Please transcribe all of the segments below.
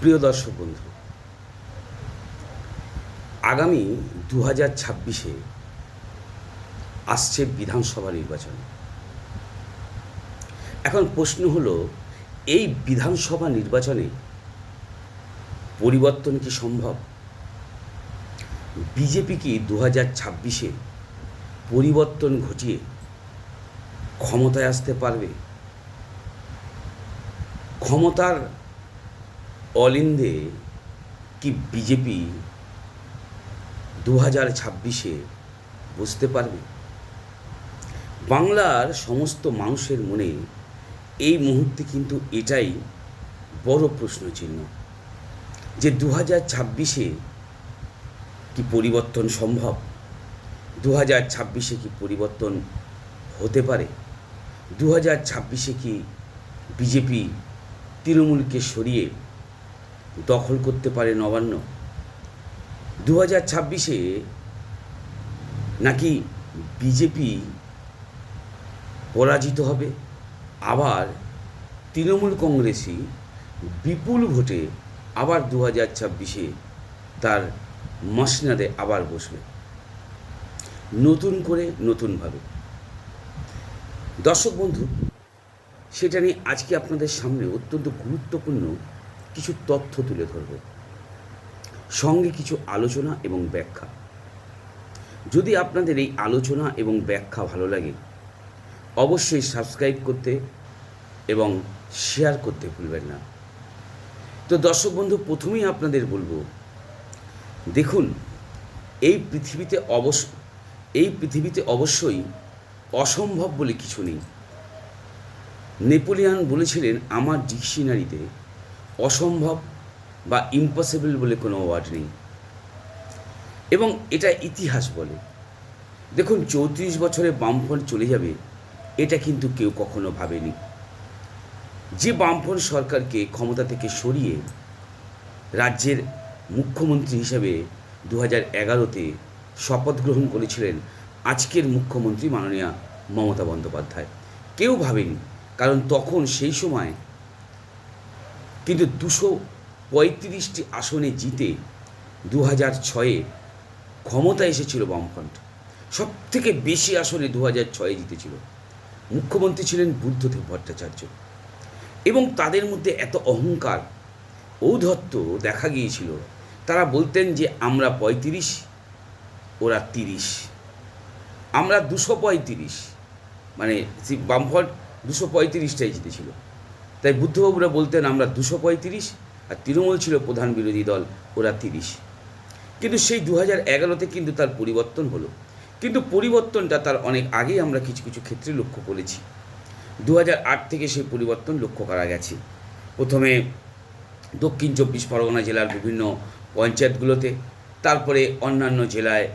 প্রিয় দর্শক বন্ধু, আগামী দু হাজার ছাব্বিশে আসছে বিধানসভা নির্বাচন। এখন প্রশ্ন হলো, এই বিধানসভা নির্বাচনে পরিবর্তন কি সম্ভব? বিজেপি কি দু হাজার ছাব্বিশে পরিবর্তন ঘটিয়ে ক্ষমতায় আসতে পারবে? ক্ষমতার অলিন্দে কি বিজেপি দু হাজার ছাব্বিশে বুঝতে পারবে? বাংলার সমস্ত মানুষের মনে এই মুহূর্তে কিন্তু এটাই বড় প্রশ্ন চিহ্ন যে দু হাজার ছাব্বিশে কি পরিবর্তন সম্ভব? দু হাজার ছাব্বিশে কি পরিবর্তন হতে পারে? দু হাজার ছাব্বিশে কি বিজেপি তৃণমূলকে সরিয়ে দখল করতে পারে নবান্ন। দু হাজার ছাব্বিশে নাকি বিজেপি পরাজিত হবে? আবার তৃণমূল কংগ্রেসই বিপুল ভোটে আবার দু হাজার ছাব্বিশে তার মসনাদে আবার বসবে। নতুন করে নতুনভাবে। দর্শক বন্ধু, সেটা নিয়ে আজকে আপনাদের সামনে অত্যন্ত গুরুত্বপূর্ণ কিছু তথ্য তুলে ধরব। সঙ্গে কিছু আলোচনা এবং ব্যাখ্যা। যদি আপনাদের এই আলোচনা এবং ব্যাখ্যা ভালো লাগে, অবশ্যই সাবস্ক্রাইব করতে এবং শেয়ার করতে ভুলবেন না। তো দর্শক বন্ধু, প্রথমেই আপনাদের বলব, দেখুন, এই পৃথিবীতে অবশ্য, এই পৃথিবীতে অবশ্যই অসম্ভব বলে কিছু নেই। নেপোলিয়ান বলেছিলেন, আমার ডিকশনারিতে অসম্ভব বা ইম্পসিবল বলে কোনো ওয়ার্ড নেই। এবং এটা ইতিহাস বলে। দেখুন, চৌত্রিশ বছরে বামফ্রন্ট চলে যাবে, এটা কিন্তু কেউ কখনো ভাবেনি। যে বামফ্রন্ট সরকারকে ক্ষমতা থেকে সরিয়ে রাজ্যের মুখ্যমন্ত্রী হিসেবে দু হাজার এগারোতে শপথ গ্রহণ করেছিলেন আজকের মুখ্যমন্ত্রী মাননীয়া মমতা বন্দ্যোপাধ্যায়। কেউ ভাবেনি, কারণ তখন সেই সময় কিন্তু দুশো পঁয়ত্রিশটি আসনে জিতে দু হাজার ছয়ে ক্ষমতা এসেছিল বামফ্রন্ট। সব থেকে বেশি আসনে দু হাজার ছয়ে জিতেছিল। মুখ্যমন্ত্রী ছিলেন বুদ্ধদেব ভট্টাচার্য। এবং তাদের মধ্যে এত অহংকার ঔদ্ধত্য দেখা গিয়েছিল, তারা বলতেন যে আমরা পঁয়ত্রিশ, ওরা তিরিশ। আমরা দুশো পঁয়ত্রিশ মানে বামফ্রন্ট দুশো পঁয়ত্রিশটাই জিতেছিল। তাই বুদ্ধবাবুরা বলতেন, আমরা দুশো পঁয়ত্রিশ আর তৃণমূল ছিল প্রধান বিরোধী দল, ওরা তিরিশ। কিন্তু সেই দু হাজার এগারোতে কিন্তু তার পরিবর্তন হলো। কিন্তু পরিবর্তনটা তার অনেক আগেই আমরা কিছু কিছু ক্ষেত্রে লক্ষ্য করেছি। দু হাজার আট থেকে সেই পরিবর্তন লক্ষ্য করা গেছে। প্রথমে দক্ষিণ চব্বিশ পরগনা জেলার বিভিন্ন পঞ্চায়েতগুলোতে, তারপরে অন্যান্য জেলায়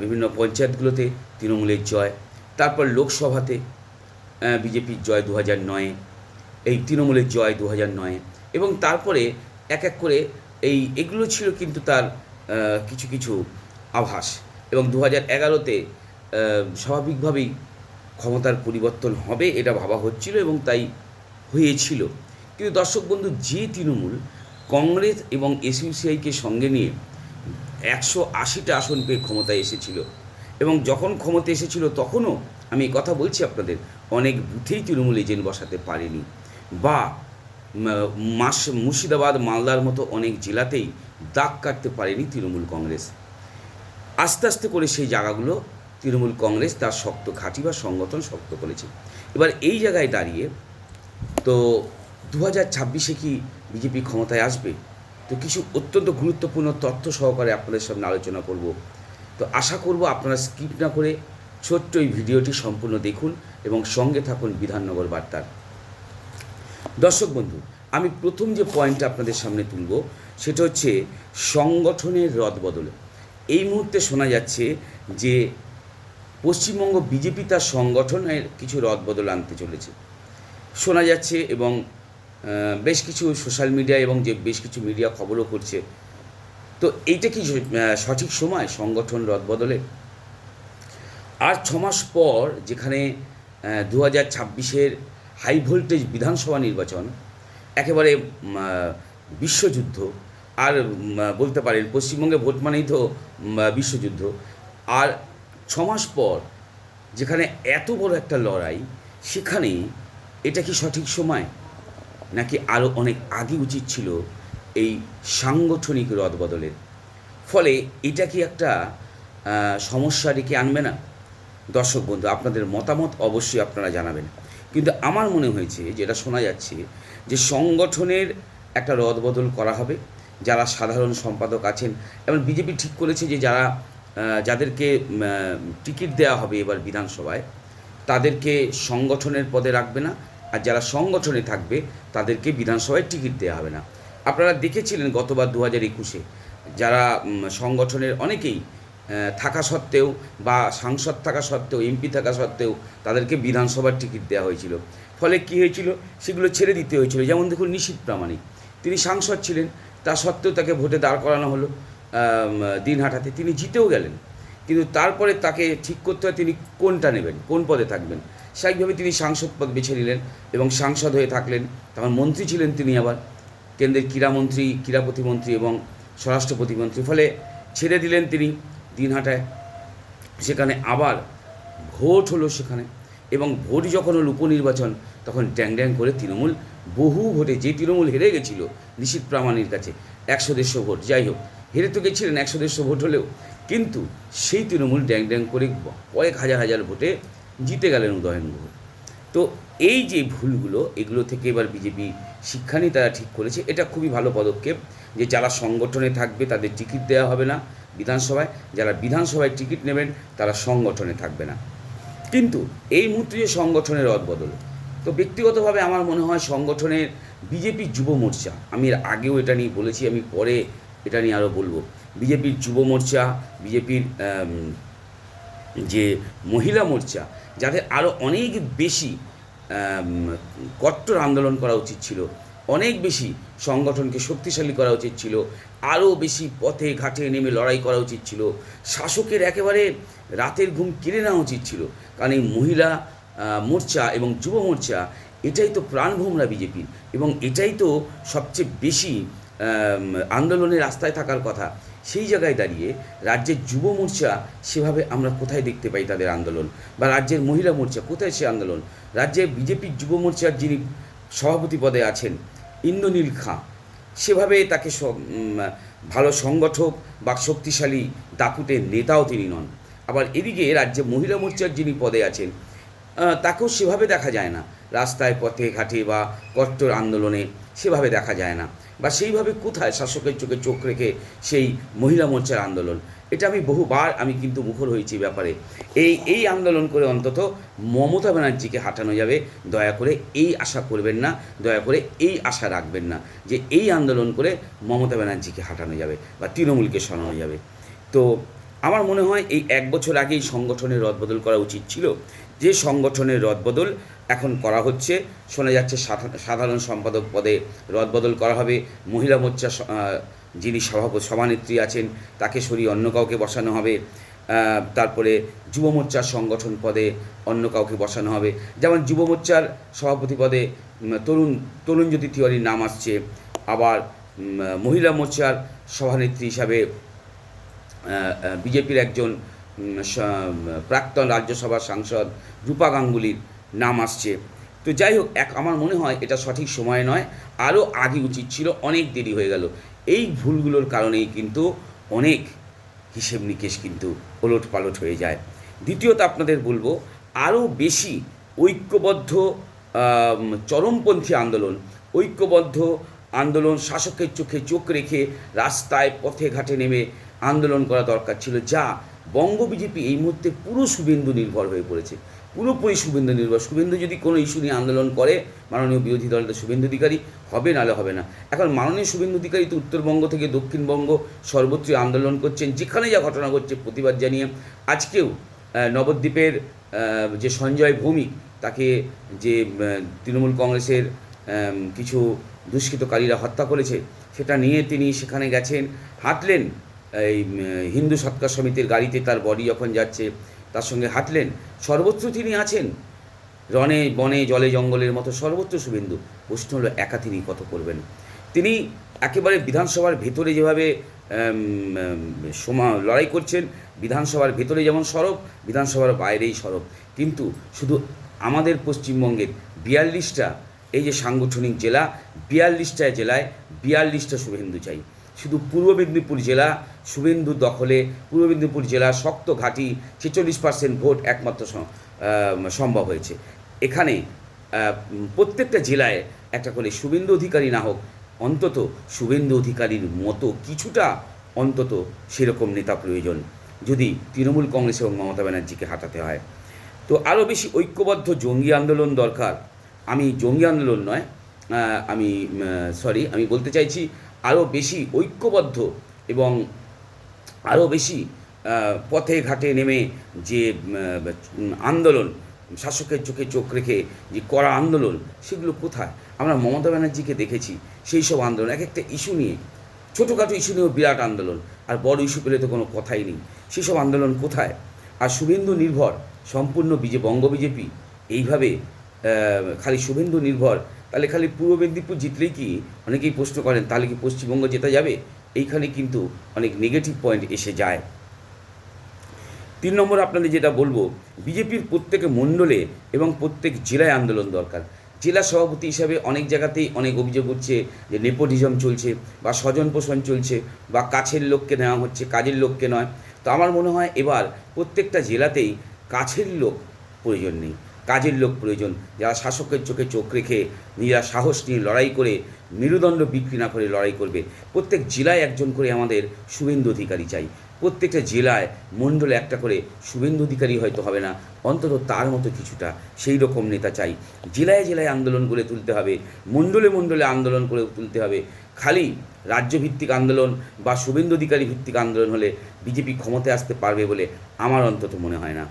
বিভিন্ন পঞ্চায়েতগুলোতে তৃণমূলের জয়, তারপর লোকসভাতে বিজেপির জয় দু হাজার নয়ে এই তৃণমূলের জয় দু হাজার নয়ে। এবং তারপরে এক এক করে এই, এগুলো ছিল কিন্তু তার কিছু কিছু আভাস। এবং দু হাজার এগারোতে স্বাভাবিকভাবেই ক্ষমতার পরিবর্তন হবে এটা ভাবা হচ্ছিল এবং তাই হয়েছিল। কিন্তু দর্শক বন্ধু, যে তৃণমূল কংগ্রেস এবং এসইউসিআইকে সঙ্গে নিয়ে একশো আশিটা আসন পেয়ে ক্ষমতায় এসেছিল। এবং যখন ক্ষমতা এসেছিল তখনও আমি কথা বলছি আপনাদের, অনেক বুথেই তৃণমূল এজেন্ট বসাতে পারেনি। বা মাস, মুর্শিদাবাদ, মালদার মতো অনেক জেলাতেই দাগ কাটতে পারেনি তৃণমূল কংগ্রেস। আস্তে আস্তে করে সেই জায়গাগুলো তৃণমূল কংগ্রেস তার শক্ত ঘাঁটি বা সংগঠন শক্ত করেছে। এবার এই জায়গায় দাঁড়িয়ে তো দু হাজার ছাব্বিশে কি বিজেপি ক্ষমতায় আসবে? তো কিছু অত্যন্ত গুরুত্বপূর্ণ তথ্য সহকারে আপনাদের সামনে আলোচনা করব। তো আশা করব আপনারা স্কিপ না করে ছোট্ট এই ভিডিওটি সম্পূর্ণ দেখুন এবং সঙ্গে থাকুন বিধাননগর বার্তার। দর্শক বন্ধু, আমি প্রথম যে পয়েন্টটা আপনাদের সামনে তুলব, সেটা হচ্ছে সংগঠনের রদবদল এই মুহূর্তে শোনা যাচ্ছে যে পশ্চিমবঙ্গ বিজেপি তার সংগঠনের কিছু রদবদল আনতে চলেছে। শোনা যাচ্ছে এবং বেশ কিছু সোশ্যাল মিডিয়া এবং যে বেশ কিছু মিডিয়া খবরও করছে। তো এইটা কি সঠিক সময় সংগঠন রদবদলে আর ছমাস পর যেখানে দু হাজার ছাব্বিশের হাই ভোল্টেজ বিধানসভা নির্বাচন, একেবারে বিশ্বযুদ্ধ, আর বলতে পারেন পশ্চিমবঙ্গে ভোট মানেই তো বিশ্বযুদ্ধ। আর ছ মাস পর যেখানে এত বড় একটা লড়াই সেখানে এটা কি সঠিক সময়? নাকি আরও অনেক আগে উচিত ছিল এই সাংগঠনিক রদবদলের ফলে এটা কি একটা সমস্যা ডেকে আনবে না? দর্শক বন্ধু, আপনাদের মতামত অবশ্যই আপনারা জানাবেন। কিন্তু আমার মনে হয়েছে, যেটা শোনা যাচ্ছে, যে সংগঠনের একটা রদবদল করা হবে। যারা সাধারণ সম্পাদক আছেন, এবং বিজেপি ঠিক করেছে যে যারা যাদেরকে টিকিট দেওয়া হবে এবার বিধানসভায়, তাদেরকে সংগঠনের পদে রাখবে না। আর যারা সংগঠনে থাকবে, তাদেরকে বিধানসভায় টিকিট দেওয়া হবে না। আপনারা দেখেছিলেন গতবার দু হাজার একুশে, যারা সংগঠনের অনেকেই থাকা সত্ত্বেও বা সাংসদ থাকা সত্ত্বেও, এমপি থাকা সত্ত্বেও তাদেরকে বিধানসভার টিকিট দেওয়া হয়েছিল। ফলে কী হয়েছিল? সেগুলো ছেড়ে দিতে হয়েছিল। যেমন দেখুন নিশীত প্রামাণিক। তিনি সাংসদ ছিলেন, তা সত্ত্বেও তাকে ভোটে দাঁড় করানো হলো দিনহাটাতে। তিনি জিতেও গেলেন। কিন্তু তারপরে তাকে ঠিক করতে হয় তিনি কোনটা নেবেন, কোন পদে থাকবেন? স্বাভাবিকভাবে তিনি সাংসদ পদ বেছে নিলেন এবং সাংসদ হয়ে থাকলেন। তখন মন্ত্রী ছিলেন তিনি আবার, কেন্দ্রের ক্রীড়ামন্ত্রী ক্রীড়া প্রতিমন্ত্রী এবং স্বরাষ্ট্র প্রতিমন্ত্রী ফলে ছেড়ে দিলেন তিনি। দিনহাটায়। সেখানে আবার ভোট হলো সেখানে এবং ভোট যখন হলো উপনির্বাচন, তখন ড্যাং ড্যাং করে তৃণমূল, বহু ভোটে যে তৃণমূল হেরে গেছিল নিশীত প্রামাণির কাছে একশো দেড়শো ভোট। যাই হোক, হেরে তো গেছিলেন একশো দেড়শো ভোট হলেও, কিন্তু সেই তৃণমূল ড্যাং ড্যাং করে কয়েক হাজার হাজার ভোটে জিতে গেলেন উদয়ন গুহ। তো এই যে ভুলগুলো, এগুলো থেকে এবার বিজেপি শিক্ষা নিয়ে তারা ঠিক করেছে। এটা খুবই ভালো পদক্ষেপ যে যারা সংগঠনে থাকবে তাদের টিকিট দেওয়া হবে না। বিধানসভায়, যারা বিধানসভায় টিকিট নেবেন, তারা সংগঠনে থাকবে না। কিন্তু এই মুহূর্তে যে সংগঠনের রদবদল তো ব্যক্তিগতভাবে আমার মনে হয় সংগঠনের বিজেপির যুব মোর্চা, আমি এর আগেও এটা নিয়ে বলেছি, আমি পরে এটা নিয়ে আরও বলব। বিজেপির যুব মোর্চা, বিজেপির যে মহিলা মোর্চা, যাদের আরও অনেক বেশি কট্টর আন্দোলন করা উচিত ছিল অনেক বেশি সংগঠনকে শক্তিশালী করা উচিত ছিল, আরও বেশি পথে ঘাটে নেমে লড়াই করা উচিত ছিল, শাসকের একেবারে রাতের ঘুম কেড়ে নেওয়া উচিত ছিল, কারণ এই মহিলা মোর্চা এবং যুব মোর্চা এটাই তো প্রাণভোমরা বিজেপির এবং এটাই তো সবচেয়ে বেশি আন্দোলনের রাস্তায় থাকার কথা। সেই জায়গায় দাঁড়িয়ে রাজ্যের যুব মোর্চা সেভাবে আমরা কোথায় দেখতে পাই তাদের আন্দোলন? বা রাজ্যের মহিলা মোর্চা কোথায় সে আন্দোলন? রাজ্যে বিজেপির যুব মোর্চার যিনি সভাপতি পদে আছেন ইন্দ্রনীল খাঁ। সেভাবে তাকে ভালো সংগঠক বা শক্তিশালী দাপুটের নেতাও তিনি নন। আবার এদিকে রাজ্যে মহিলা মোর্চার যিনি পদে আছেন তাকেও সেভাবে দেখা যায় না। রাস্তায় পথে ঘাটে বা কট্টর আন্দোলনে সেভাবে দেখা যায় না। বা সেইভাবে কোথায় শাসকের চোখে চোখ রেখে সেই মহিলা মোর্চার আন্দোলন? এটা আমি বহুবার আমি কিন্তু মুখর হয়েছি ব্যাপারে। এই এই আন্দোলন করে অন্তত মমতা ব্যানার্জিকে হাঁটানো যাবে। দয়া করে এই আশা করবেন না, দয়া করে এই আশা রাখবেন না যে এই আন্দোলন করে মমতা ব্যানার্জিকে হাঁটানো যাবে বা তৃণমূলকে সরানো যাবে। তো আমার মনে হয় এই এক বছর আগেই সংগঠনের রদবদল করা উচিত ছিল। যে সংগঠনের রদবদল এখন করা হচ্ছে, শোনা যাচ্ছে সাধা- সাধারণ সম্পাদক পদে রদবদল করা হবে। মহিলা মোর্চা যিনি সভাপতি সভানেত্রী আছেন তাকে সরিয়ে অন্য কাউকে বসানো হবে। তারপরে যুব মোর্চার সংগঠন পদে অন্য কাউকে বসানো হবে। যেমন যুব মোর্চার সভাপতি পদে উম, তরুণ তরুণজ্যোতি তিওয়ারির নাম আসছে। আবার মহিলা মোর্চার সভানেত্রী হিসাবে বিজেপির একজন প্রাক্তন রাজ্যসভার সাংসদ রূপা গাঙ্গুলির নাম আসছে। তো যাই হোক এক আমার মনে হয় এটা সঠিক সময় নয়। আরও আগে উচিত ছিল অনেক দেরি হয়ে গেল। এই ভুলগুলোর কারণেই কিন্তু অনেক হিসেব নিকেশ কিন্তু ওলট পালট হয়ে যায়। দ্বিতীয়ত আপনাদের বলব, আরও বেশি ঐক্যবদ্ধ চরমপন্থী আন্দোলন, ঐক্যবদ্ধ আন্দোলন, শাসকের চোখে চোখ রেখে রাস্তায় পথে ঘাটে নেমে আন্দোলন করা দরকার ছিল, যা বঙ্গ বিজেপি এই মুহূর্তে পুরো শুভেন্দু নির্ভর হয়ে পড়েছে। পুরোপুরি শুভেন্দু নির্ভর। শুভেন্দু যদি কোনো ইস্যু নিয়ে আন্দোলন করে, মাননীয় বিরোধী দলটা শুভেন্দু অধিকারী হবে, নাহলে হবে না। এখন মাননীয় শুভেন্দু অধিকারী তো উত্তরবঙ্গ থেকে দক্ষিণবঙ্গ সর্বত্রই আন্দোলন করছেন, যেখানে যা ঘটনা ঘটছে প্রতিবাদ জানিয়ে। আজকেও নবদ্বীপের যে সঞ্জয় ভৌমিক, তাকে যে তৃণমূল কংগ্রেসের কিছু দুষ্কৃতকারীরা হত্যা করেছে, সেটা নিয়ে তিনি সেখানে গেছেন, হাঁটলেন, এই হিন্দু সৎকার সমিতির গাড়িতে তার বডি যখন যাচ্ছে তার সঙ্গে হাঁটলেন। সর্বত্র তিনি আছেন। রনে বনে জলে জঙ্গলের মতো সর্বত্র শুভেন্দু। প্রশ্ন হলো, একা তিনি কত করবেন? তিনি একেবারে বিধানসভার ভেতরে যেভাবে সমা, লড়াই করছেন, বিধানসভার ভেতরে যেমন সরব, বিধানসভার বাইরেই সরব। কিন্তু শুধু আমাদের পশ্চিমবঙ্গের বিয়াল্লিশটা, এই যে সাংগঠনিক জেলা, বিয়াল্লিশটা জেলায় বিয়াল্লিশটা শুভেন্দু চাই। শুধু পূর্ব মেদিনীপুর জেলা শুভেন্দু দখলে পূর্ব মেদিনীপুর জেলা শক্ত ঘাঁটি ছেচল্লিশ পার্সেন্ট ভোট একমাত্র সম্ভব হয়েছে। এখানে প্রত্যেকটা জেলায় একটা করে শুভেন্দু অধিকারী না হোক, অন্তত শুভেন্দু অধিকারীর মতো কিছুটা অন্তত সেরকম নেতা প্রয়োজন যদি তৃণমূল কংগ্রেস এবং মমতা ব্যানার্জিকে হাঁটাতে হয়। তো আরও বেশি ঐক্যবদ্ধ জঙ্গি আন্দোলন দরকার। আমি জঙ্গি আন্দোলন নয় আমি সরি আমি বলতে চাইছি আরও বেশি ঐক্যবদ্ধ এবং আরও বেশি পথে ঘাটে নেমে যে আন্দোলন, শাসকের চোখে চোখ রেখে যে করা আন্দোলন, সেগুলো কোথায়? আমরা মমতা ব্যানার্জিকে দেখেছি, সেই সব আন্দোলন, এক একটা ইস্যু নিয়ে, ছোটোখাটো ইস্যু নিয়েও বিরাট আন্দোলন, আর বড় ইস্যু পেলে তো কোনো কথাই নেই সেসব আন্দোলন কোথায়? আর শুভেন্দু নির্ভর, সম্পূর্ণ বিজে, বঙ্গ বিজেপি, এইভাবে খালি শুভেন্দু নির্ভর, তাহলে খালি পূর্ব মেদিনীপুর জিতলেই কি অনেকেই প্রশ্ন করেন, তাহলে কি পশ্চিমবঙ্গ জেতা যাবে? এইখানে কিন্তু অনেক নেগেটিভ পয়েন্ট এসে যায়। তিন নম্বর আপনাদের যেটা বলব, বিজেপির প্রত্যেক মণ্ডলে এবং প্রত্যেক জেলায় আন্দোলন দরকার। জেলা সভাপতি হিসাবে অনেক জায়গাতেই অনেক অভিযোগ উঠছে যে নেপোটিজম চলছে বা স্বজন পোষণ চলছে বা কাছের লোককে নেওয়া হচ্ছে, কাজের লোককে নয়। তো আমার মনে হয় এবার প্রত্যেকটা জেলাতেই কাছের লোক প্রয়োজন নেই। কাজের লোক প্রয়োজন। যারা শাসকের চোখে চোখ রেখে নিজেরা সাহস নিয়ে লড়াই করে, মেরুদণ্ড বিক্রি না করে লড়াই করবে, প্রত্যেক জেলায় একজন করে আমাদের শুভেন্দু অধিকারী চাই। প্রত্যেকটা জেলায় মণ্ডলে একটা করে শুভেন্দু অধিকারী হয়তো হবে না, অন্তত তার মতো কিছুটা সেই রকম নেতা চাই। জেলায় জেলায় আন্দোলন করে তুলতে হবে, মণ্ডলে মণ্ডলে আন্দোলন করে তুলতে হবে। খালি রাজ্যভিত্তিক আন্দোলন বা শুভেন্দু অধিকারী ভিত্তিক আন্দোলন হলে বিজেপি ক্ষমতায় আসতে পারবে বলে আমার অন্তত মনে হয় না।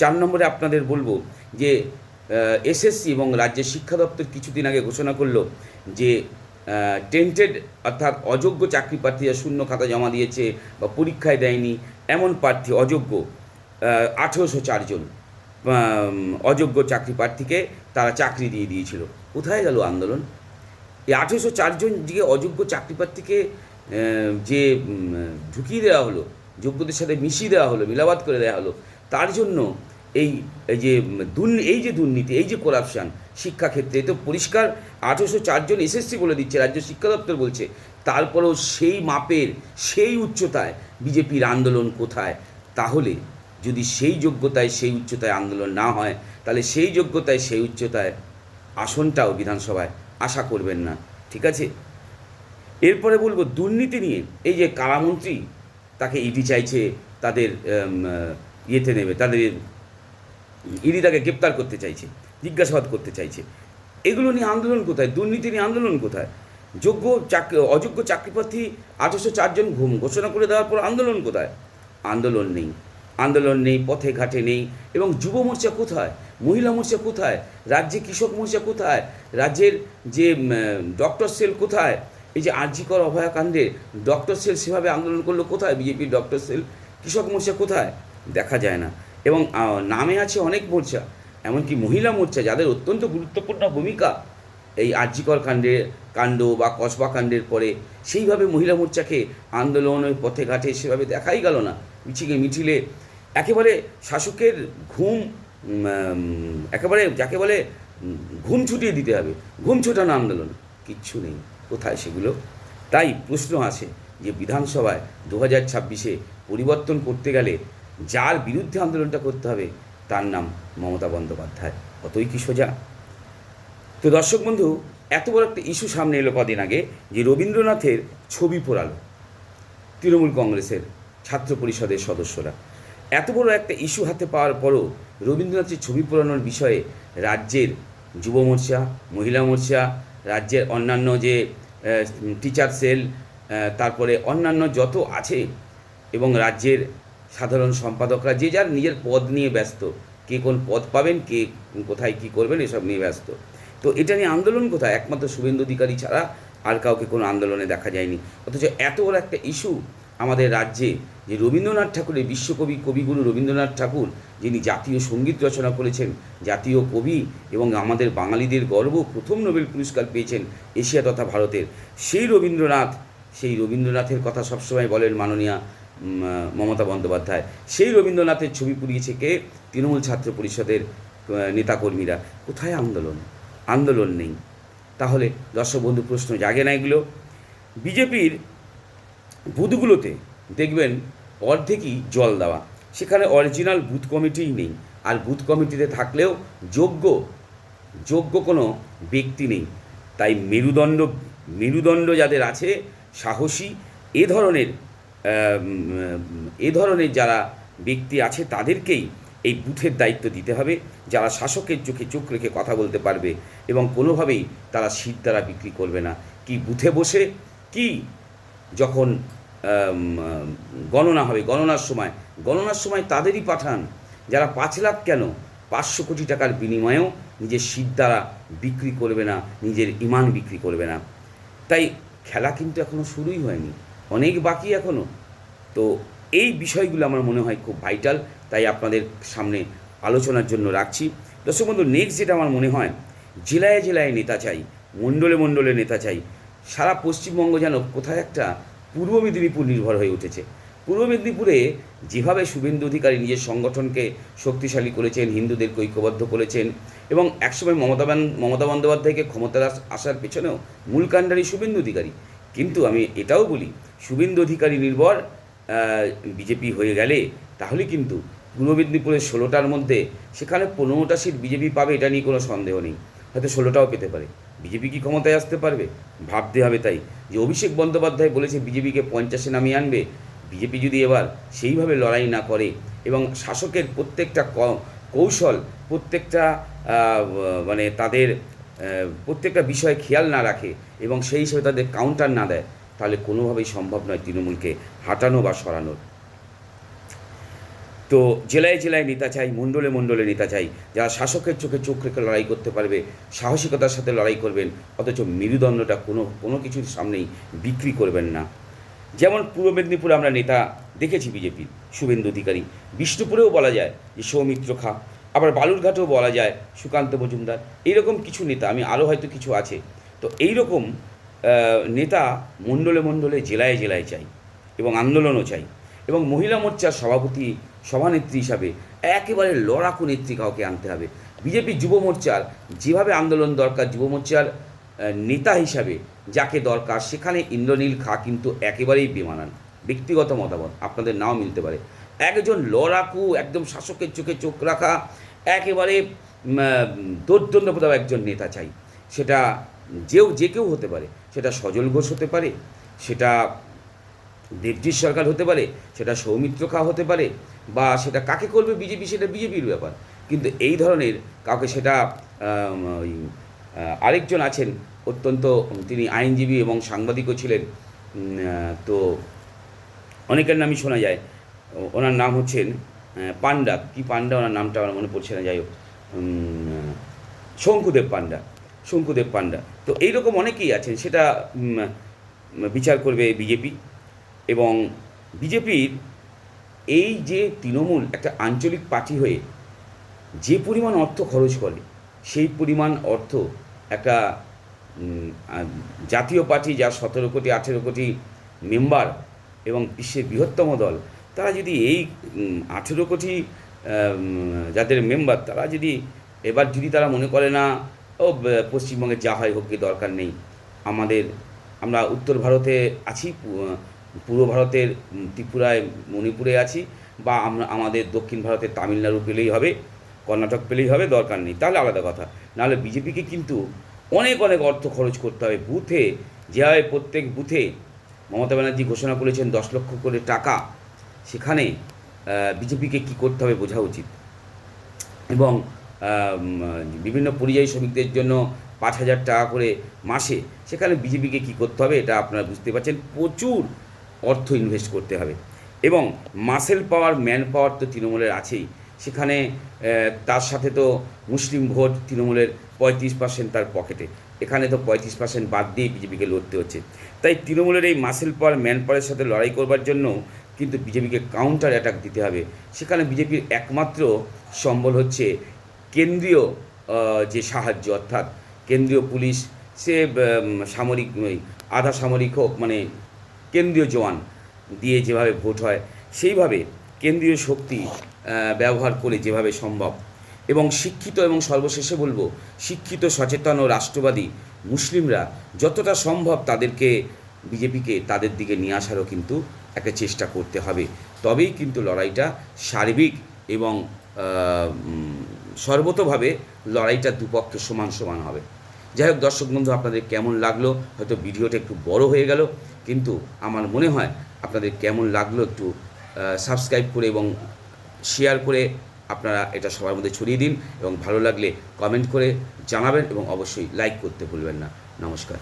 চার নম্বরে আপনাদের বলব যে এসএসসি এবং রাজ্যের শিক্ষা দপ্তর কিছুদিন আগে ঘোষণা করল যে টেন্টেড অর্থাৎ অযোগ্য চাকরি প্রার্থীরা শূন্য খাতা জমা দিয়েছে বা পরীক্ষায় দেয়নি। এমন প্রার্থী, অযোগ্য আঠেরোশো চারজন অযোগ্য চাকরি প্রার্থীকে তারা চাকরি দিয়ে দিয়েছিল। কোথায় গেল আন্দোলন? এই আঠেরোশো চারজন যে অযোগ্য চাকরি প্রার্থীকে যে ঢুকিয়ে দেওয়া হলো, যোগ্যদের সাথে মিশিয়ে দেওয়া হলো মিলাবাদ করে দেওয়া হলো, তার জন্য এই যে দুর্নী এই যে দুর্নীতি, এই যে করাপশান শিক্ষাক্ষেত্রে তো পরিষ্কার আঠেরোশো চারজন এসএসসি বলে দিচ্ছে, রাজ্য শিক্ষা দপ্তর বলছে। তারপরেও সেই মাপের, সেই উচ্চতায় বিজেপির আন্দোলন কোথায়? তাহলে যদি সেই যোগ্যতায় সেই উচ্চতায় আন্দোলন না হয়, তাহলে সেই যোগ্যতায় সেই উচ্চতায় আসনটাও বিধানসভায় আশা করবেন না। ঠিক আছে? এরপরে বলব দুর্নীতি নিয়ে, এই যে কারামন্ত্রী, তাকে ইডি চাইছে, তাদের ইয়েতে নেবে, তাদের ইডি তাকে গ্রেপ্তার করতে চাইছে, জিজ্ঞাসাবাদ করতে চাইছে। এগুলো নিয়ে আন্দোলন কোথায়? দুর্নীতি নিয়ে আন্দোলন কোথায়? যোগ্য চাকরি, অযোগ্য চাকরিপ্রার্থী আঠারোশো চারজন ঘুম ঘোষণা করে দেওয়ার পর আন্দোলন কোথায়? আন্দোলন নেই। আন্দোলন নেই, পথে ঘাটে নেই। এবং যুব মোর্চা কোথায়? মহিলা মোর্চা কোথায়? রাজ্যে কৃষক মোর্চা কোথায়? রাজ্যের যে ডক্টর সেল কোথায়? এই যে আর্জিকর অভয়াকাণ্ডে ডক্টর সেল সেভাবে আন্দোলন করল কোথায়? বিজেপির ডক্টর সেল কৃষক মোর্চা কোথায়? দেখা যায় না। এবং নামে আছে অনেক মোর্চা, এমনকি মহিলা মোর্চা, যাদের অত্যন্ত গুরুত্বপূর্ণ ভূমিকা এই আর্যিকর কাণ্ডের কাণ্ড বা কসবা কাণ্ডের পরে, সেইভাবে মহিলা মোর্চাকে আন্দোলনের পথে ঘাটে সেভাবে দেখাই গেল না, মিছিলে মিছিলে, একেবারে শাসকের ঘুম একেবারে যাকে বলে ঘুম ছুটিয়ে দিতে হবে, ঘুম ছোটানো আন্দোলন, কিচ্ছু নেই, কোথায় সেগুলো? তাই প্রশ্ন আছে যে বিধানসভায় দু হাজার ছাব্বিশে পরিবর্তন করতে গেলে যার বিরুদ্ধে আন্দোলনটা করতে হবে, তার নাম মমতা বন্দ্যোপাধ্যায়। অতই কি সোজা? তো দর্শক বন্ধু, এত বড় একটা ইস্যু সামনে এলো কদিন আগে যে রবীন্দ্রনাথের ছবি পোড়ালো তৃণমূল কংগ্রেসের ছাত্র পরিষদের সদস্যরা। এত বড় একটা ইস্যু হাতে পাওয়ার পরও রবীন্দ্রনাথের ছবি পোড়ানোর বিষয়ে রাজ্যের যুব মোর্চা, মহিলা মোর্চা, রাজ্যের অন্যান্য যে টিচার সেল তারপরে অন্যান্য যত আছে এবং রাজ্যের সাধারণ সম্পাদকরা যে যার নিজের পদ নিয়ে ব্যস্ত। কে কোন পদ পাবেন, কে কোথায় কি করবেন, এসব নিয়ে ব্যস্ত। তো এটা নিয়ে আন্দোলন কোথায়? একমাত্র শুভেন্দু অধিকারী ছাড়া আর কাউকে কোনো আন্দোলনে দেখা যায়নি। অথচ এত বড় একটা ইস্যু আমাদের রাজ্যে যে রবীন্দ্রনাথ ঠাকুরের বিশ্বকবি কবিগুরু রবীন্দ্রনাথ ঠাকুর, যিনি জাতীয় সংগীত রচনা করেছেন, জাতীয় কবি এবং আমাদের বাঙালিদের গর্ব প্রথম নোবেল পুরস্কার পেয়েছেন এশিয়া তথা ভারতের। সেই রবীন্দ্রনাথ, সেই রবীন্দ্রনাথের কথা সবসময় বলেন মাননীয়া মমতা বন্দ্যোপাধ্যায়। সেই রবীন্দ্রনাথের ছবি পুড়িয়েছে কে? তৃণমূল ছাত্র পরিষদের নেতাকর্মীরা। কোথায় আন্দোলন? আন্দোলন নেই। তাহলে দর্শক বন্ধু, প্রশ্ন জাগে না এগুলো? বিজেপির বুথগুলোতে দেখবেন অর্ধেকই জল দেওয়া। সেখানে অরিজিনাল বুথ কমিটিই নেই। আর বুথ কমিটিতে থাকলেও যোগ্য যোগ্য কোনো ব্যক্তি নেই। তাই মেরুদণ্ড মেরুদণ্ড যাদের আছে, সাহসী, এ ধরনের এ ধরনের যারা ব্যক্তি আছে তাদেরকেই এই বুথের দায়িত্ব দিতে হবে। যারা শাসকের চোখে চোখ রেখে কথা বলতে পারবে এবং কোনোভাবেই তারা শীত দ্বারা বিক্রি করবে না। কি বুথে বসে, কি যখন গণনা হবে, গণনার সময় গণনার সময় তাদেরই পাঠান। যারা পাঁচ লাখ কেন? পাঁচশো কোটি টাকার বিনিময়েও নিজের শীত দ্বারা বিক্রি করবে না, নিজের ইমান বিক্রি করবে না। তাই খেলা কিন্তু এখনও শুরুই হয়নি। অনেক বাকি এখনও তো এই বিষয়গুলো আমার মনে হয় খুব ভাইটাল তাই আপনাদের সামনে আলোচনার জন্য রাখছি। দর্শক বন্ধু নেক্সট যেটা আমার মনে হয়, জেলায় জেলায় নেতা চাই, মণ্ডলে মণ্ডলে নেতা চাই, সারা পশ্চিমবঙ্গ যেন কোথায় একটা পূর্ব মেদিনীপুর নির্ভর হয়ে উঠেছে। পূর্ব মেদিনীপুরে যেভাবে শুভেন্দু অধিকারী নিজের সংগঠনকে শক্তিশালী করেছেন, হিন্দুদেরকে ঐক্যবদ্ধ করেছেন, এবং একসময় মমতা মমতা বন্দ্যোপাধ্যায়কে ক্ষমতার আসার পেছনেও মূল কাণ্ডারি শুভেন্দু অধিকারী। কিন্তু আমি এটাও বলি, শুভেন্দু অধিকারী নির্ভর বিজেপি হয়ে গেলে, তাহলে কিন্তু পূর্ব মেদিনীপুরের ষোলোটার মধ্যে সেখানে পনেরোটা সিট বিজেপি পাবে, এটা নিয়ে কোনো সন্দেহ নেই। হয়তো ষোলোটাও পেতে পারে। বিজেপি কি ক্ষমতায় আসতে পারবে? ভাবতে হবে তাই। যে অভিষেক বন্দ্যোপাধ্যায় বলেছে বিজেপিকে পঞ্চাশে নামিয়ে আনবে, বিজেপি যদি এবার সেইভাবে লড়াই না করে এবং শাসকের প্রত্যেকটা কৌশল, প্রত্যেকটা মানে তাদের প্রত্যেকটা বিষয়ে খেয়াল না রাখে এবং সেই হিসেবে তাদের কাউন্টার না দেয়, তাহলে কোনোভাবেই সম্ভব নয় তৃণমূলকে হাঁটানো বা সরানোর। তো জেলায় জেলায় নেতা চাই, মণ্ডলে মণ্ডলে নেতা চাই, যারা শাসকের চোখে চোখ রেখে লড়াই করতে পারবে, সাহসিকতার সাথে লড়াই করবেন, অথচ মেরুদণ্ডটা কোনো কোনো কিছুর সামনেই বিক্রি করবেন না। যেমন পূর্ব মেদিনীপুরে আমরা নেতা দেখেছি বিজেপির, শুভেন্দু অধিকারী। বিষ্ণুপুরেও বলা যায় যে সৌমিত্র খা আবার বালুরঘাটেও বলা যায় সুকান্ত মজুমদার। এইরকম কিছু নেতা, আমি আরও হয়তো কিছু আছে। তো এইরকম নেতা মণ্ডলে মণ্ডলে জেলায় জেলায় চাই এবং আন্দোলনও চাই এবং মহিলা মোর্চার সভাপতি, সভানেত্রী হিসাবে একেবারে লড়াকু নেত্রী কাউকে আনতে হবে। বিজেপি যুব মোর্চার যেভাবে আন্দোলন দরকার, যুব মোর্চার নেতা হিসাবে যাকে দরকার, সেখানে ইন্দ্রনীল খা কিন্তু একেবারেই বেমানান। ব্যক্তিগত মতামত, আপনাদের নাও মিলতে পারে। একজন লড়াকু, একদম শাসকের চোখে চোখ রাখা, একেবারে দোর্দণ্ডপ্রদাও একজন নেতা চাই। সেটা যেও, যে কেউ হতে পারে। সেটা সজল ঘোষ হতে পারে, সেটা দেবজিৎ সরকার হতে পারে, সেটা সৌমিত্র খা হতে পারে, বা সেটা কাকে করবে বিজেপি, সেটা বিজেপির ব্যাপার। কিন্তু এই ধরনের কাউকে সেটা আরেকজন আছেন, অত্যন্ত, তিনি আইনজীবী এবং সাংবাদিকও ছিলেন তো অনেকের নামই শোনা যায় ওনার নাম হচ্ছেন পান্ডা কি পান্ডা ওনার নামটা আমার মনে পড়ছে না, যাই হোক। শঙ্কুদেব পান্ডা শঙ্কুদেব পান্ডা তো এইরকম অনেকেই আছেন, সেটা বিচার করবে বিজেপি। এবং বিজেপির এই যে তৃণমূল, একটা আঞ্চলিক পার্টি হয়ে যে পরিমাণ অর্থ খরচ করে, সেই পরিমাণ অর্থ একটা জাতীয় পার্টি যা সতেরো কোটি, আঠেরো কোটি মেম্বার এবং বিশ্বের বৃহত্তম দল তারা যদি এই আঠেরো কোটি যাদের মেম্বার তারা যদি এবার যদি তারা মনে করে না, ও পশ্চিমবঙ্গে যা হয় হোক দরকার নেই। আমাদের, আমরা উত্তর ভারতে আছি পূর্ব ভারতের ত্রিপুরায়, মণিপুরে আছি, বা আমরা, আমাদের দক্ষিণ ভারতের তামিলনাড়ু পেলেই হবে, কর্ণাটক পেলেই হবে, দরকার নেই। তাহলে আলাদা কথা। নাহলে বিজেপিকে কিন্তু অনেক অনেক অর্থ খরচ করতে হবে। বুথে, যেভাবে প্রত্যেক বুথে মমতা ব্যানার্জি ঘোষণা করেছেন, দশ লক্ষ করে টাকা সেখানে বিজেপিকে কী করতে হবে বোঝা উচিত। এবং বিভিন্ন পরিযায়ী শ্রমিকদের জন্য পাঁচ হাজার টাকা করে মাসে সেখানে বিজেপিকে কী করতে হবে এটা আপনারা বুঝতে পারছেন। প্রচুর অর্থ ইনভেস্ট করতে হবে। এবং মাসেল পাওয়ার, ম্যান পাওয়ার তো তৃণমূলের আছেই। সেখানে তার সাথে তো মুসলিম ভোট তৃণমূলের পঁয়ত্রিশ পার্সেন্ট তার পকেটে। এখানে তো পঁয়ত্রিশ পার্সেন্ট বাদ দিয়ে বিজেপিকে লড়তে হচ্ছে। তাই তৃণমূলের এই মাসেল পাওয়ার, ম্যান পাওয়ারের সাথে লড়াই করবার জন্য কিন্তু বিজেপিকে কাউন্টার অ্যাটাক দিতে হবে। সেখানে বিজেপির একমাত্র সম্বল হচ্ছে কেন্দ্রীয় যে সাহায্য, অর্থাৎ কেন্দ্রীয় পুলিশ, সে সামরিক, ওই আধা সামরিক হোক মানে কেন্দ্রীয় জওয়ান দিয়ে যেভাবে ভোট হয়, সেইভাবে কেন্দ্রীয় শক্তি ব্যবহার করে যেভাবে সম্ভব। এবং শিক্ষিত এবং সর্বশেষে বলব, শিক্ষিত, সচেতন ও রাষ্ট্রবাদী মুসলিমরা যতটা সম্ভব তাদেরকে বিজেপিকে তাদের দিকে নিয়ে আসারও কিন্তু একটা চেষ্টা করতে হবে। তবেই কিন্তু লড়াইটা সার্বিক এবং সর্বতোভাবে লড়াইটা দুপক্ষে সমান সমান হবে। যাই হোক দর্শক বন্ধু, আপনাদের কেমন লাগল? হয়তো ভিডিওটা একটু বড় হয়ে গেল, কিন্তু আমার মনে হয় আপনাদের কেমন লাগল একটু সাবস্ক্রাইব করে এবং শেয়ার করে আপনারা এটা সবার মধ্যে ছড়িয়ে দিন। এবং ভালো লাগলে কমেন্ট করে জানাবেন এবং অবশ্যই লাইক করতে ভুলবেন না। নমস্কার।